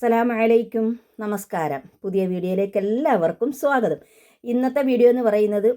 അസ്സലാമലൈക്കും. നമസ്കാരം. പുതിയ വീഡിയോയിലേക്ക് എല്ലാവർക്കും സ്വാഗതം. ഇന്നത്തെ വീഡിയോ എന്ന് പറയുന്നത്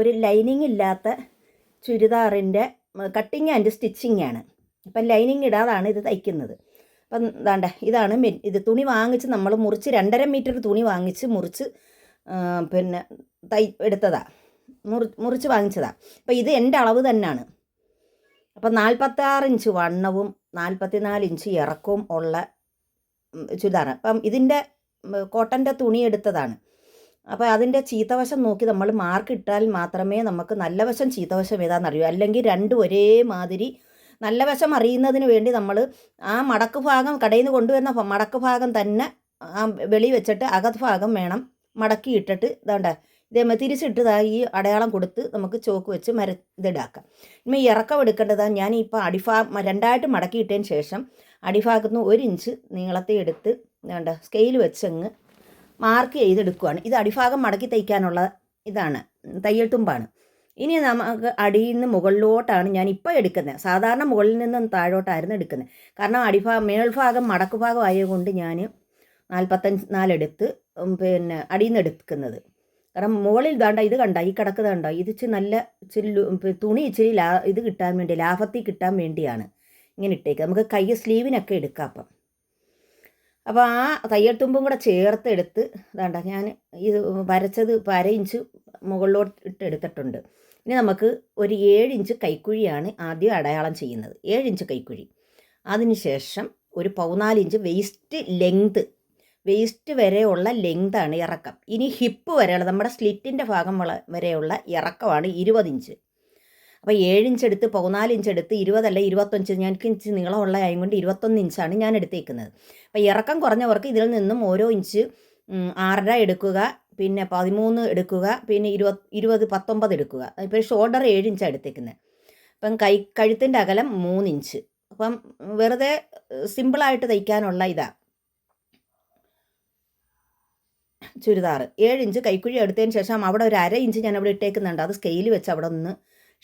ഒരു ലൈനിങ് ഇല്ലാത്ത ചുരിദാറിന്റെ കട്ടിങ് ആൻഡ് സ്റ്റിച്ചിങ് ആണ്. അപ്പം ലൈനിങ് ഇടാതാണ് ഇത് തയ്ക്കുന്നത്. അപ്പം ദാണ്ട ഇതാണ് ഇത് തുണി വാങ്ങിച്ച് നമ്മൾ മുറിച്ച് രണ്ടര മീറ്റർ തുണി വാങ്ങിച്ച് മുറിച്ച് പിന്നെ തൈ എടുത്തതാ. മുറി മുറിച്ച് വാങ്ങിച്ചതാ. അപ്പം ഇത് എന്റെ അളവ് തന്നെയാണ് അപ്പം നാൽപ്പത്താറ് ഇഞ്ച് വണ്ണവും നാൽപ്പത്തിനാല് ഇഞ്ച് ഇറക്കവും ഉള്ള ഉം, ചുരിദാറ് അപ്പം ഇതിന്റെ കോട്ടന്റെ തുണി എടുത്തതാണ്. അപ്പോൾ അതിന്റെ ചീത്തവശം നോക്കി നമ്മൾ മാർക്ക് ഇട്ടാൽ മാത്രമേ നമുക്ക് നല്ല വശം ചീത്തവശം ഏതാണെന്ന് അറിയൂ അല്ലെങ്കിൽ രണ്ടും ഒരേ മാതിരി നല്ല വശം അറിയുന്നതിന് വേണ്ടി നമ്മൾ ആ മടക്ക് ഭാഗം കടയിൽ നിന്ന് കൊണ്ടുവരുന്ന മടക്ക് ഭാഗം തന്നെ ആ വെളി വെച്ചിട്ട് അകത്ത് ഭാഗം വേണം മടക്കി ഇട്ടിട്ട് ഇതാണ്ട. ഇതേമാതിരി തിരിച്ചിട്ട് ദാ ഈ അടയാളം കൊടുത്ത് നമുക്ക് ചോക്ക് വെച്ച് മര ഇതിടാക്കാം ഇനി ഇറക്കം എടുക്കേണ്ടതാണ് ഞാൻ ഇപ്പോൾ അടിഭാ രണ്ടായിട്ട് മടക്കിയിട്ടതിന് ശേഷം അടിഭാഗത്ത് നിന്ന് ഇഞ്ച് നീളത്തെ എടുത്ത് വേണ്ട സ്കെയിൽ വെച്ചങ്ങ് മാർക്ക് ചെയ്തെടുക്കുകയാണ് ഇത് അടിഭാഗം മടക്കി തയ്ക്കാനുള്ള ഇതാണ് തയ്യൽ തുമ്പാണ്. ഇനി നമുക്ക് അടിയിൽ നിന്ന് മുകളിലോട്ടാണ് ഞാൻ ഇപ്പോൾ എടുക്കുന്നത്. സാധാരണ മുകളിൽ നിന്നും താഴോട്ടായിരുന്നു എടുക്കുന്നത്. കാരണം അടിഭാഗം മേൾഭാഗം മടക്ക് ഭാഗം ആയതുകൊണ്ട് ഞാൻ നാൽപ്പത്തഞ്ച് നാലെടുത്ത് പിന്നെ അടിയിൽ നിന്ന് എടുക്കുന്നത്. കാരണം മുകളിൽ ദാണ്ട ഇത് കണ്ട ഈ കിടക്കുന്ന കണ്ട ഇത് ഇച്ചിരി നല്ല ഇച്ചിരി തുണി ഇച്ചിരി ലാ ഇത് കിട്ടാൻ വേണ്ടി ലാഭത്തിൽ കിട്ടാൻ വേണ്ടിയാണ്. ഇങ്ങനെ ഇട്ടേക്കുക നമുക്ക് കൈ സ്ലീവിനൊക്കെ എടുക്കാം അപ്പം. അപ്പോൾ ആ തയ്യൽ തുമ്പും കൂടെ ചേർത്തെടുത്ത് വേണ്ട ഞാൻ ഇത് വരച്ചത് ഇപ്പോൾ അര ഇഞ്ച് മുകളിലോട്ട് ഇട്ട് എടുത്തിട്ടുണ്ട്. ഇനി നമുക്ക് ഒരു ഏഴ് ഇഞ്ച് കൈക്കുഴിയാണ് ആദ്യം അടയാളം ചെയ്യുന്നത്. ഏഴ് ഇഞ്ച് കൈക്കുഴി. അതിനുശേഷം ഒരു പതിനാല് ഇഞ്ച് വേസ്റ്റ് ലെങ്ത് വേസ്റ്റ് വരെയുള്ള ലെങ്താണ് ഇറക്കം. ഇനി ഹിപ്പ് വരെയുള്ള നമ്മുടെ സ്ലിറ്റിന്റെ ഭാഗം വരെയുള്ള ഇറക്കമാണ് ഇരുപത് ഇഞ്ച്. അപ്പോൾ ഏഴ് ഇഞ്ച് എടുത്ത് പതിനാല് ഇഞ്ച് എടുത്ത് ഇരുപതല്ല ഇരുപത്തഞ്ച് ഞാൻ എനിക്ക് ഇഞ്ച് നീളമുള്ള ആയത് കൊണ്ട് ഇരുപത്തൊന്ന് ഇഞ്ചാണ് ഞാൻ എടുത്തേക്കുന്നത് അപ്പോൾ ഇറക്കം കുറഞ്ഞവർക്ക് ഇതിൽ നിന്നും ഓരോ ഇഞ്ച് ആറര എടുക്കുക പിന്നെ പതിമൂന്ന് എടുക്കുക പിന്നെ ഇരുപത് ഇരുപത് പത്തൊമ്പത് എടുക്കുക. ഇപ്പോൾ ഷോൾഡർ ഏഴ് ഇഞ്ചാണ് എടുത്തേക്കുന്നത് അപ്പം കൈ കഴുത്തിന്റെ അകലം മൂന്ന് ഇഞ്ച് അപ്പം വെറുതെ സിമ്പിളായിട്ട് തയ്ക്കാനുള്ള ഇതാ. ചുരിദാറ്. ഏഴ് ഇഞ്ച് കൈക്കുഴി എടുത്തതിന് ശേഷം അവിടെ ഒരു അര ഇഞ്ച് ഞാൻ അവിടെ ഇട്ടേക്കുന്നുണ്ട്. അത് സ്കെയിൽ വെച്ച് അവിടെ ഒന്ന്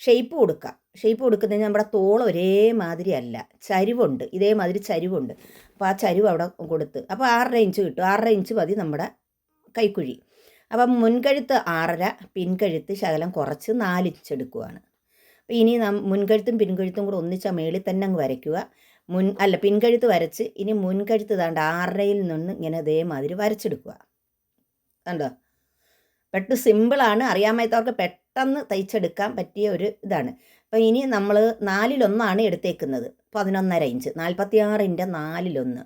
ഷേപ്പ് കൊടുക്കുക ഷേപ്പ് കൊടുക്കുന്നതിന് നമ്മുടെ തോൾ ഒരേ മാതിരി അല്ല. ചരിവുണ്ട്. ഇതേമാതിരി ചരിവുണ്ട്. അപ്പോൾ ആ ചരിവ് അവിടെ കൊടുത്ത് അപ്പോൾ ആറര ഇഞ്ച് കിട്ടും. ആറര ഇഞ്ച് മതി നമ്മുടെ കൈക്കുഴി. അപ്പം മുൻകഴുത്ത് ആറര പിൻകഴുത്ത് ശകലം കുറച്ച് നാല് ഇഞ്ച് എടുക്കുവാണ്. അപ്പോൾ ഇനി നം മുൻകഴുത്തും പിൻകഴുത്തും കൂടെ ഒന്നിച്ച മേളിൽ തന്നെ അങ്ങ് വരയ്ക്കുക. മുൻ അല്ല പിൻകഴുത്ത് വരച്ച് ഇനി മുൻകഴുത്ത് താണ്ട് ആറരയിൽ നിന്ന് ഇങ്ങനെ ഇതേമാതിരി വരച്ചെടുക്കുക. കണ്ടോ? പെട്ട് സിമ്പിളാണ് അറിയാൻ മേത്തവർക്ക് പെട്ടെന്ന് തയ്ച്ചെടുക്കാൻ പറ്റിയ ഒരു ഇതാണ്. അപ്പോൾ ഇനി നമ്മൾ നാലിലൊന്നാണ് എടുത്തേക്കുന്നത്. പതിനൊന്നര ഇഞ്ച് നാൽപ്പത്തിയാറിന്റെ നാലിലൊന്ന്.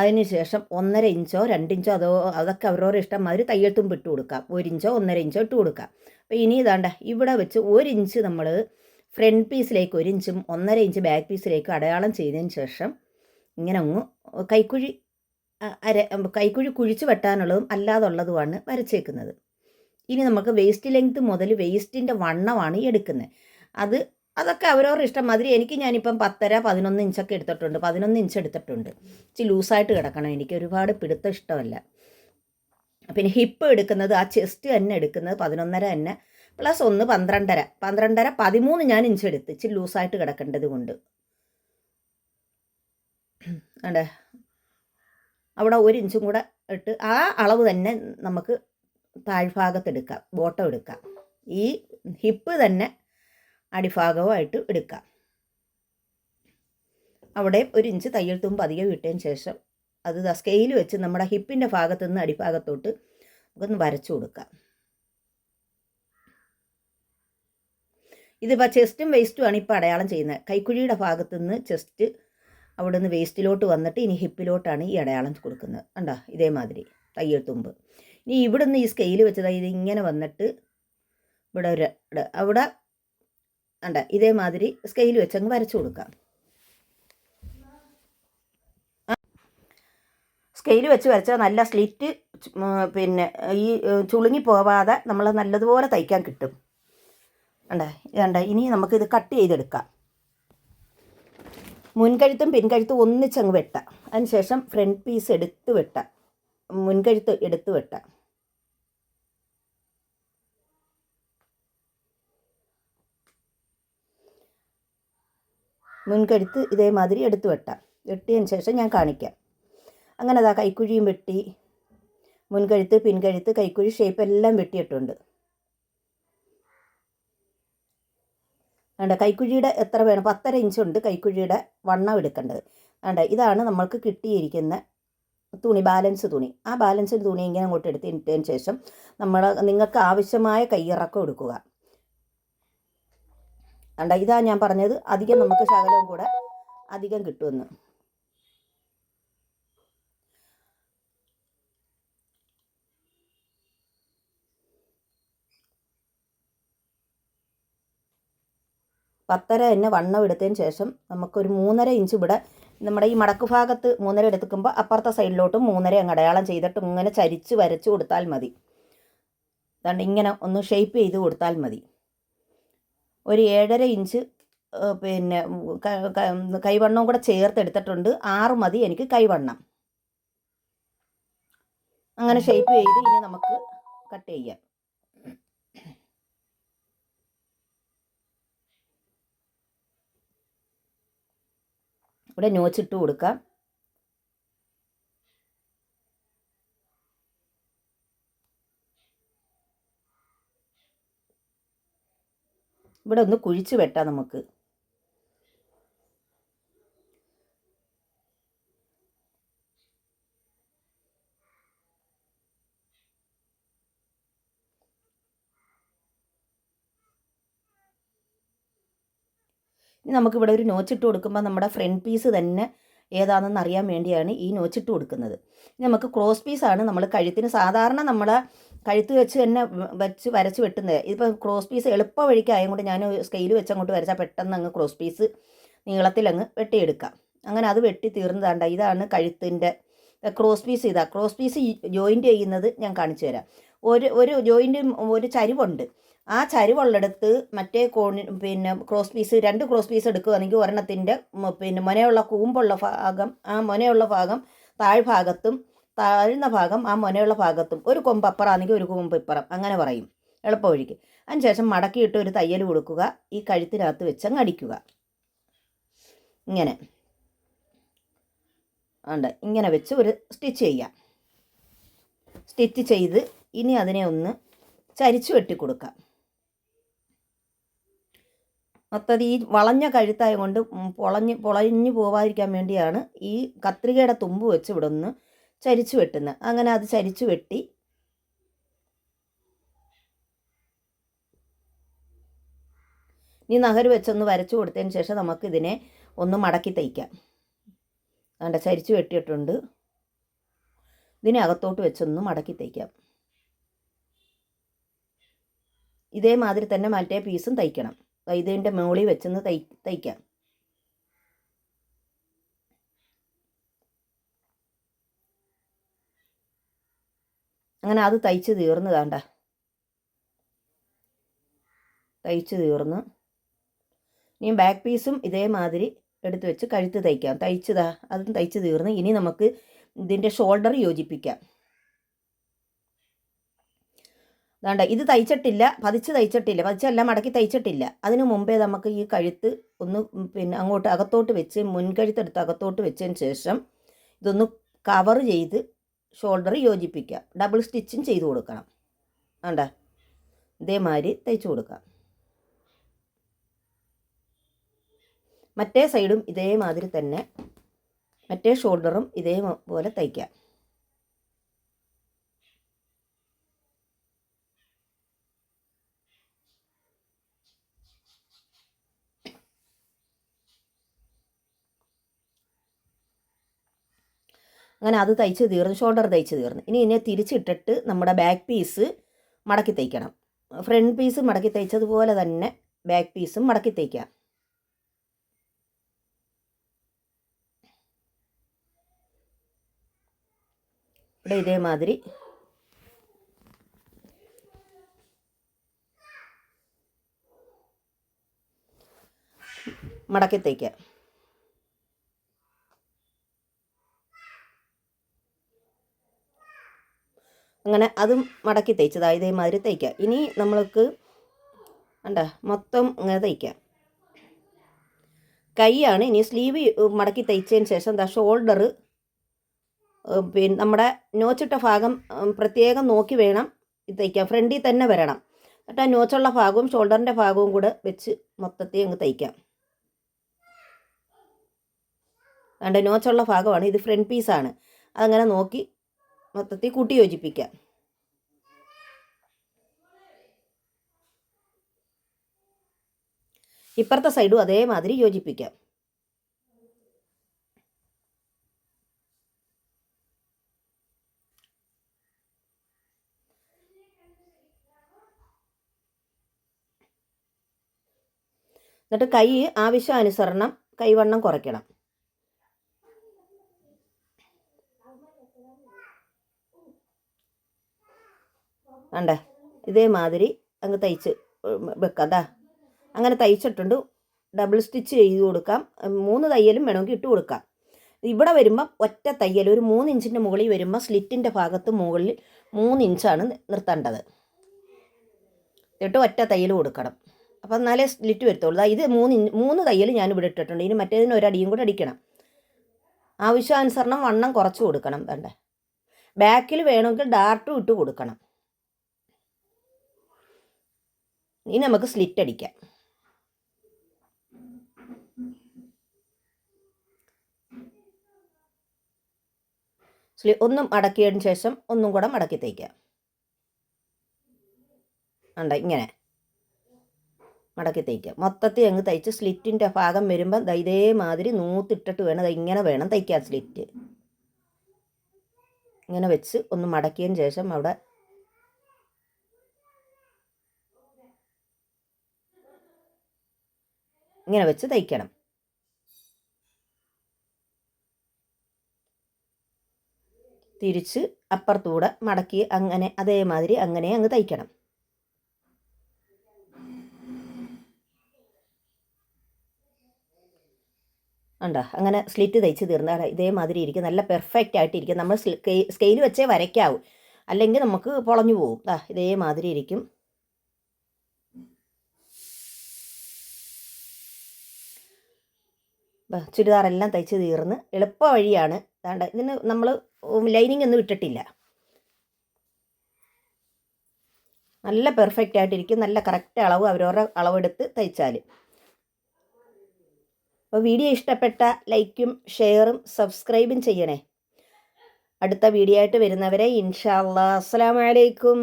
അതിനുശേഷം ഒന്നര ഇഞ്ചോ രണ്ടിഞ്ചോ അതോ അതൊക്കെ അവരോട് ഇഷ്ടം മാതിരി തയ്യൽ തുമ്പ് ഇട്ട് കൊടുക്കാം. ഒരു ഇഞ്ചോ ഒന്നര ഇഞ്ചോ ഇട്ട് കൊടുക്കാം. അപ്പോൾ ഇനി ഇതാണ്ട ഇവിടെ വെച്ച് ഒരു ഇഞ്ച് നമ്മൾ ഫ്രണ്ട് പീസിലേക്ക് ഒരു ഇഞ്ചും ഒന്നര ഇഞ്ച് ബാക്ക് പീസിലേക്ക് അടയാളം ചെയ്തതിന് ശേഷം ഇങ്ങനെ അങ്ങ് കൈക്കുഴി അര കൈക്കുഴി കുഴിച്ച് വെട്ടാനുള്ളതും അല്ലാതുള്ളതുമാണ് വരച്ചേക്കുന്നത്. ഇനി നമുക്ക് വേസ്റ്റ് ലെങ്ത് മുതൽ വേസ്റ്റിന്റെ വണ്ണമാണ് എടുക്കുന്നത്. അത് അതൊക്കെ അവരവരുടെ ഇഷ്ടം. മാതിരി എനിക്ക് ഞാനിപ്പം പത്തര പതിനൊന്ന് ഇഞ്ചൊക്കെ എടുത്തിട്ടുണ്ട്. പതിനൊന്ന് ഇഞ്ച് എടുത്തിട്ടുണ്ട്. ഇച്ചിരി ലൂസായിട്ട് കിടക്കണം. എനിക്ക് ഒരുപാട് പിടുത്തം ഇഷ്ടമല്ല. പിന്നെ ഹിപ്പ് എടുക്കുന്നത് ആ ചെസ്റ്റ് തന്നെ എടുക്കുന്നത് പതിനൊന്നര തന്നെ പ്ലസ് ഒന്ന് പന്ത്രണ്ടര. പന്ത്രണ്ടര പതിമൂന്ന് ഞാൻ ഇഞ്ച് എടുത്ത് ഇച്ചിരി ലൂസായിട്ട് കിടക്കേണ്ടത് കൊണ്ട് അണ്ടേ അവിടെ ഒരു ഇഞ്ചും കൂടെ ഇട്ട് ആ അളവ് തന്നെ നമുക്ക് താഴ്ഭാഗത്ത് എടുക്കാം ബോട്ടം എടുക്കാം. ഈ ഹിപ്പ് തന്നെ അടിഭാഗവുമായിട്ട് എടുക്കാം. അവിടെ ഒരു ഇഞ്ച് തയ്യൽ തുമ്പ് അധികം വിട്ടതിന് ശേഷം അത് സ്കെയിൽ വെച്ച് നമ്മുടെ ഹിപ്പിന്റെ ഭാഗത്തു നിന്ന് അടിഭാഗത്തോട്ട് നമുക്കൊന്ന് വരച്ചു കൊടുക്കാം. ഇതിപ്പോൾ ചെസ്റ്റും വേസ്റ്റുമാണ് ഇപ്പോൾ അടയാളം ചെയ്യുന്നത്. കൈക്കുഴിയുടെ ഭാഗത്ത് നിന്ന് ചെസ്റ്റ് അവിടെ നിന്ന് വേസ്റ്റിലോട്ട് വന്നിട്ട് ഇനി ഹിപ്പിലോട്ടാണ് ഈ അടയാളം കൊടുക്കുന്നത്. കണ്ടോ? ഇതേമാതിരി. തയ്യൽ തുമ്പ്. ഇനി ഇവിടുന്ന് ഈ സ്കെയിൽ വെച്ചത് ഇങ്ങനെ വന്നിട്ട് ഇവിടെ ഒരു അവിടെ കണ്ട? ഇതേമാതിരി സ്കെയിൽ വെച്ചങ്ങ് വരച്ചു കൊടുക്കാം സ്കെയിൽ വെച്ച് വരച്ചാൽ നല്ല സ്ലിറ്റ് പിന്നെ ഈ ചുളുങ്ങി പോവാതെ നമ്മൾ നല്ലതുപോലെ തയ്ക്കാൻ കിട്ടും. കണ്ട? കണ്ട? ഇനി നമുക്കിത് കട്ട് ചെയ്തെടുക്കാം. മുൻകഴുത്തും പിൻകഴുത്തും ഒന്നിച്ചങ്ങ് വെട്ടാം. അതിനുശേഷം ഫ്രണ്ട് പീസ് എടുത്ത് വെട്ടാം. മുൻകഴുത്ത് എടുത്ത് വെട്ടാം. മുൻകഴുത്ത് ഇതേമാതിരി എടുത്ത് വെട്ടാം. വെട്ടിയതിന് ശേഷം ഞാൻ കാണിക്കാം. അങ്ങനെ അതാ കൈക്കുഴിയും വെട്ടി. മുൻകഴുത്ത് പിൻകഴുത്ത് കൈക്കുഴി ഷേപ്പ് എല്ലാം വെട്ടിയിട്ടുണ്ട്. വേണ്ട കൈക്കുഴിയുടെ എത്ര വേണം? പത്തര ഇഞ്ചുണ്ട് കൈക്കുഴിയുടെ വണ്ണം എടുക്കേണ്ടത്. വേണ്ട ഇതാണ് നമ്മൾക്ക് കിട്ടിയിരിക്കുന്ന തുണി ബാലൻസ് തുണി. ആ ബാലൻസ് തുണി ഇങ്ങനെ അങ്ങോട്ട് എടുത്തിട്ടതിന് ശേഷം നമ്മൾ നിങ്ങൾക്ക് ആവശ്യമായ കയ്യിറക്കം എടുക്കുക. വേണ്ട ഇതാ ഞാൻ പറഞ്ഞത്. അധികം നമുക്ക് ശകലവും കൂടെ അധികം കിട്ടുമെന്ന്. പത്തര തന്നെ വണ്ണം എടുത്തതിന് ശേഷം നമുക്കൊരു മൂന്നര ഇഞ്ച് ഇവിടെ നമ്മുടെ ഈ മടക്ക് ഭാഗത്ത് മൂന്നര എടുക്കുമ്പോൾ അപ്പുറത്തെ സൈഡിലോട്ടും മൂന്നര അങ്ങ് അടയാളം ചെയ്തിട്ട് ഇങ്ങനെ ചരിച്ച് വരച്ച് കൊടുത്താൽ മതി. അതുകൊണ്ട് ഇങ്ങനെ ഒന്ന് ഷേപ്പ് ചെയ്ത് കൊടുത്താൽ മതി. ഒരു ഏഴര ഇഞ്ച് പിന്നെ കൈവണ്ണവും കൂടെ ചേർത്തെടുത്തിട്ടുണ്ട് ആറ് മതി എനിക്ക് കൈവണ്ണം. അങ്ങനെ ഷേപ്പ് ചെയ്ത് ഇനി നമുക്ക് കട്ട് ചെയ്യാം. ഇവിടെ നോച്ചിട്ട് കൊടുക്കാം. ഇവിടെ ഒന്ന് കുഴിച്ച് വെട്ടാം നമുക്ക്. ഇനി നമുക്കിവിടെ ഒരു നോച്ചിട്ട് കൊടുക്കുമ്പോൾ നമ്മുടെ ഫ്രണ്ട് പീസ് തന്നെ ഏതാണെന്ന് അറിയാൻ വേണ്ടിയാണ് ഈ നോച്ചിട്ട് കൊടുക്കുന്നത്. ഇനി നമുക്ക് ക്രോസ് പീസാണ് നമ്മൾ കഴുത്തിന് സാധാരണ നമ്മൾ കഴുത്ത് വെച്ച് തന്നെ വെച്ച് വരച്ച് വെട്ടുന്നത്. ഇതിപ്പോൾ ക്രോസ് പീസ് എളുപ്പ വഴിക്കായും കൊണ്ട് ഞാൻ സ്കെയിൽ വെച്ച് അങ്ങോട്ട് വരച്ചാൽ പെട്ടെന്ന് അങ്ങ് ക്രോസ് പീസ് നീളത്തിൽ നീളത്തിലങ്ങ് വെട്ടിയെടുക്കാം. അങ്ങനെ അത് വെട്ടി തീർന്നതാണ്ട. ഇതാണ് കഴുത്തിന്റെ ക്രോസ് പീസ് ഇതാ. ക്രോസ് പീസ് ജോയിന്റ് ചെയ്യുന്നത് ഞാൻ കാണിച്ചു തരാം. ഒരു ഒരു ജോയിന്റ് ഒരു ചരിവുണ്ട്. ആ ചരിവുള്ളിടത്ത് മറ്റേ കോണി പിന്നെ ക്രോസ് പീസ് രണ്ട് ക്രോസ് പീസ് എടുക്കുകയാണെങ്കിൽ ഒരെണ്ണത്തിന്റെ പിന്നെ മുനയുള്ള കൂമ്പുള്ള ഭാഗം ആ മുനയുള്ള ഭാഗം താഴ്ഭാഗത്തും താഴ്ന്ന ഭാഗം ആ മുനയുള്ള ഭാഗത്തും ഒരു കൊമ്പ് അപ്പുറമാണെങ്കിൽ ഒരു കൊമ്പ് ഇപ്പുറം. അങ്ങനെ പറയും. എളുപ്പ വഴിക്ക് അതിനുശേഷം മടക്കിയിട്ട് ഒരു തയ്യൽ കൊടുക്കുക. ഈ കഴുത്തിനകത്ത് വെച്ച് അങ്ങ് അടിക്കുക. ഇങ്ങനെ. ഉണ്ട് ഇങ്ങനെ വെച്ച് ഒരു സ്റ്റിച്ച് ചെയ്യാം. സ്റ്റിച്ച് ചെയ്ത് ഇനി അതിനെ ഒന്ന് ചരിച്ചു വെട്ടി കൊടുക്കാം മൊത്തം ഈ വളഞ്ഞ കഴുത്തായ കൊണ്ട് പൊളഞ്ഞ് പൊളഞ്ഞു പോവാതിരിക്കാൻ വേണ്ടിയാണ് ഈ കത്രികയുടെ തുമ്പ് വെച്ച് ഇവിടെ ഒന്ന് ചരിച്ചു വെട്ടുന്നത് അങ്ങനെ അത് ചരിച്ചു വെട്ടി. ഇനി നഹര് വെച്ചൊന്ന് വരച്ചു കൊടുത്തതിന് ശേഷം നമുക്കിതിനെ ഒന്ന് മടക്കി തയ്ക്കാം. അതുകൊണ്ട് ചരിച്ചു വെട്ടിയിട്ടുണ്ട്. ഇതിനെ അകത്തോട്ട് വെച്ചൊന്ന് മടക്കി തയ്ക്കാം. ഇതേമാതിരി തന്നെ മറ്റേ പീസും തയ്ക്കണം. ഇതിന്റെ മുകളിൽ വെച്ചൊന്ന് തൈ തയ്ക്കാം. അങ്ങനെ അത് തയ്ച്ച് തീർന്നു വേണ്ട തയ്ച്ച് തീർന്നു. ഇനി ബാക്ക് പീസും ഇതേമാതിരി എടുത്ത് വെച്ച് കഴുത്ത് തയ്ക്കാം. തയ്ച്ചതാ അതും തയ്ച്ച് തീർന്ന്. ഇനി നമുക്ക് ഇതിന്റെ ഷോൾഡർ യോജിപ്പിക്കാം. അതാണ്ട് ഇത് തയ്ച്ചിട്ടില്ല പതിച്ച് തയ്ച്ചിട്ടില്ല പതിച്ചല്ല മടക്കി തയ്ച്ചിട്ടില്ല. അതിനു മുമ്പേ നമുക്ക് ഈ കഴുത്ത് ഒന്ന് പിന്നെ അങ്ങോട്ട് അകത്തോട്ട് വെച്ച് മുൻകഴുത്തെടുത്ത് അകത്തോട്ട് വെച്ചതിന് ശേഷം ഇതൊന്ന് കവർ ചെയ്ത് ഷോൾഡർ യോജിപ്പിക്കുക. ഡബിൾ സ്റ്റിച്ചും ചെയ്ത് കൊടുക്കണം. വേണ്ട ഇതേമാതിരി തയ്ച്ചു കൊടുക്കാം മറ്റേ സൈഡും ഇതേമാതിരി തന്നെ മറ്റേ ഷോൾഡറും ഇതേപോലെ തയ്ക്കാം അങ്ങനെ അത് തയ്ച്ച് തീർന്ന് ഷോൾഡർ തയ്ച്ച് തീർന്ന്. ഇനി ഇതിനെ തിരിച്ചിട്ടിട്ട് നമ്മുടെ ബാക്ക് പീസ് മടക്കി തയ്ക്കണം. ഫ്രണ്ട് പീസ് മടക്കി തയ്ച്ചതുപോലെ തന്നെ ബാക്ക് പീസും മടക്കി തയ്ക്കാം. ഇവിടെ ഇതേമാതിരി. മടക്കി തയ്ക്കാം. അങ്ങനെ അതും മടക്കി തയ്ച്ചതാ ഇതേമാതിരി തയ്ക്കാം. ഇനി നമ്മൾക്ക് അണ്ട മൊത്തം ഇങ്ങനെ തയ്ക്കാം. കൈയാണ് ഇനി സ്ലീവ് മടക്കി തയ്ച്ചതിന് ശേഷം എന്താ ഷോൾഡർ പിന്നെ നമ്മുടെ നോച്ചിട്ട ഭാഗം പ്രത്യേകം നോക്കി വേണം ഇത് തയ്ക്കാൻ. ഫ്രണ്ടിൽ തന്നെ വരണം. എന്നിട്ട് ആ നോച്ചുള്ള ഭാഗവും ഷോൾഡറിന്റെ ഭാഗവും കൂടെ വെച്ച് മൊത്തത്തിൽ അങ്ങ് തയ്ക്കാം. അതുകൊണ്ട് നോച്ചുള്ള ഭാഗമാണ്. ഇത് ഫ്രണ്ട് പീസാണ്. അതങ്ങനെ നോക്കി മൊത്തത്തിൽ കൂട്ടി യോജിപ്പിക്കാം ഇപ്പുറത്തെ സൈഡും അതേമാതിരി യോജിപ്പിക്കാം. എന്നിട്ട് കൈ ആവശ്യാനുസരണം കൈവണ്ണം കുറയ്ക്കണം. കണ്ടേ? ഇതേമാതിരി അങ്ങ് തയ്ച്ച് വെക്കാം അങ്ങനെ തയ്ച്ചിട്ടുണ്ട്. ഡബിൾ സ്റ്റിച്ച് ചെയ്ത് കൊടുക്കാം. മൂന്ന് തയ്യലും വേണമെങ്കിൽ ഇട്ട് കൊടുക്കാം. ഇവിടെ വരുമ്പം ഒറ്റ തയ്യൽ ഒരു മൂന്ന് ഇഞ്ചിന്റെ മുകളിൽ വരുമ്പോൾ സ്ലിറ്റിന്റെ ഭാഗത്ത് മുകളിൽ മൂന്ന് ഇഞ്ചാണ് നിർത്തേണ്ടത്. എന്നിട്ട് ഒറ്റ തയ്യൽ കൊടുക്കണം. അപ്പം എന്നാലേ സ്ലിറ്റ് വരത്തുള്ളൂ. ഇത് മൂന്ന് മൂന്ന് തയ്യൽ ഞാൻ ഇവിടെ ഇട്ടിട്ടുണ്ട്. ഇനി മറ്റേതിന് ഒരടിയും കൂടെ അടിക്കണം. ആവശ്യാനുസരണം വണ്ണം കുറച്ച് കൊടുക്കണം വേണ്ടേ ബാക്കിൽ വേണമെങ്കിൽ ഡാർട്ടും ഇട്ട് കൊടുക്കണം. ഇനി നമുക്ക് സ്ലിറ്റ് അടിക്കാം. സ്ലി ഒന്നും അടക്കിയതിന് ശേഷം ഒന്നും കൂടെ മടക്കി തയ്ക്കാം ഉണ്ട് ഇങ്ങനെ. മടക്കി തയ്ക്കാം മൊത്തത്തിൽ അങ്ങ് തയ്ച്ച് സ്ലിറ്റിന്റെ ഭാഗം വരുമ്പം ഇതേമാതിരി നൂത്തിട്ടിട്ട് വേണം. ഇങ്ങനെ വേണം തയ്ക്കാൻ സ്ലിറ്റ് ഇങ്ങനെ വെച്ച് ഒന്ന് മടക്കിയതിന് ശേഷം അവിടെ ഇങ്ങനെ വെച്ച് തയ്ക്കണം. തിരിച്ച് അപ്പുറത്തൂടെ മടക്കി അങ്ങനെ അതേമാതിരി അങ്ങനെ അങ്ങ് തയ്ക്കണം. ഉണ്ടോ അങ്ങനെ സ്ലിറ്റ് തയ്ച്ച് തീർന്നാൽ ഇതേമാതിരി ഇരിക്കും. നല്ല പെർഫെക്റ്റ് ആയിട്ടിരിക്കും. നമ്മൾ സ്കെയിൽ വെച്ചേ വരയ്ക്കാവൂ. അല്ലെങ്കിൽ നമുക്ക് പൊളഞ്ഞു പോകും ഇതേമാതിരി ഇരിക്കും. ചുരിദാറെല്ലാം തയ്ച്ച് തീർന്ന് എളുപ്പ വഴിയാണ് അതാണ്ട് ഇതിന് നമ്മൾ ലൈനിങ് ഒന്നും ഇട്ടിട്ടില്ല. നല്ല പെർഫെക്റ്റ് ആയിട്ടിരിക്കും. നല്ല കറക്റ്റ് അളവ് അവരവരുടെ അളവെടുത്ത് തയ്ച്ചാൽ അപ്പോൾ വീഡിയോ ഇഷ്ടപ്പെട്ട ലൈക്കും ഷെയറും സബ്സ്ക്രൈബും ചെയ്യണേ. അടുത്ത വീഡിയോ ആയിട്ട് വരുന്നവരെ ഇൻഷാ അല്ലാ അസ്സലാമു അലൈക്കും.